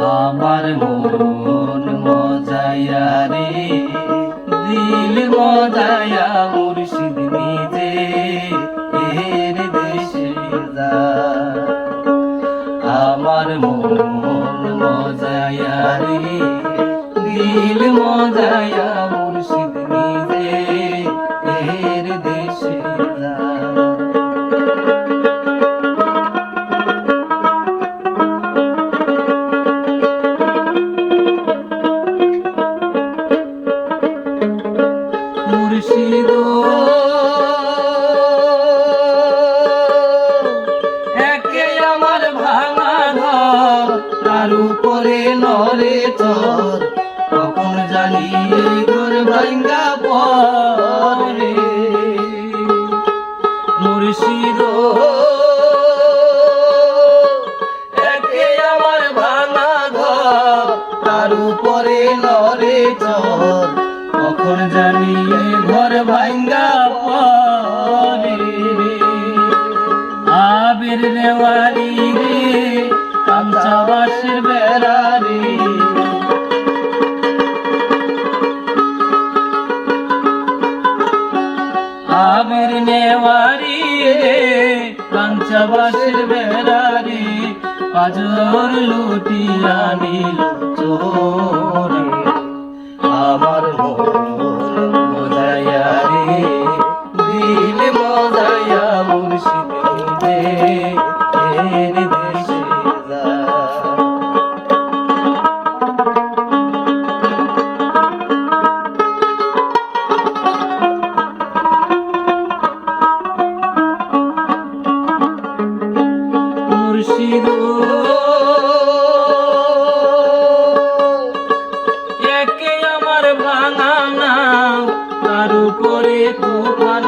আমার মন মজায়া রে, দিল মজায়া মুর্শিদ নিজে, এর দেশে যা। আমার মন মজায়া রে, দিল মজায়া একে আমার ভাঙা ঘর, তার উপরে নরে চর। কখন জানি এই ঘর ভাঙ্গা পরে। মুর্শিদ, একে আমার ভাঙা ঘর, তার নরে চর। কখন ভাঙ্গা পরে আবির নেওয়ারি রে, কাঞ্চা বাসের আবির নেওয়ারি রে, কাঞ্চা বাসের বেড়া রে। পাজর লুটিয়া নিল চোরে। একে আমার ভাঙা নাও তার উপরে তুফান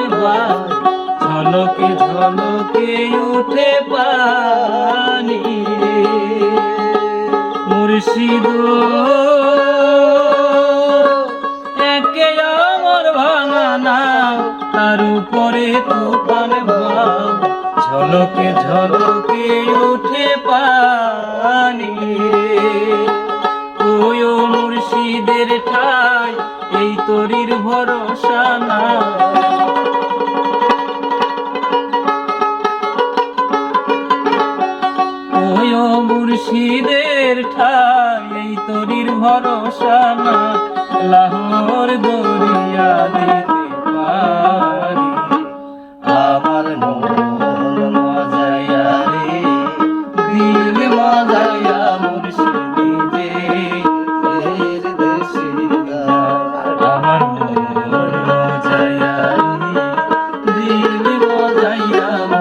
ঝলকে ঝলকে উঠে পানি মুর্শিদ, একে আমার ভাঙা নাও তার উপরে তুফান বাজ ঝলকে ঝলকে উঠে পানি ও মুর্শিদের ঠাই, এই তরির ভরসা না মুর্শিদের ঠাই, এই তরির ভরসা না লাহোর দরিয়া যাইয়া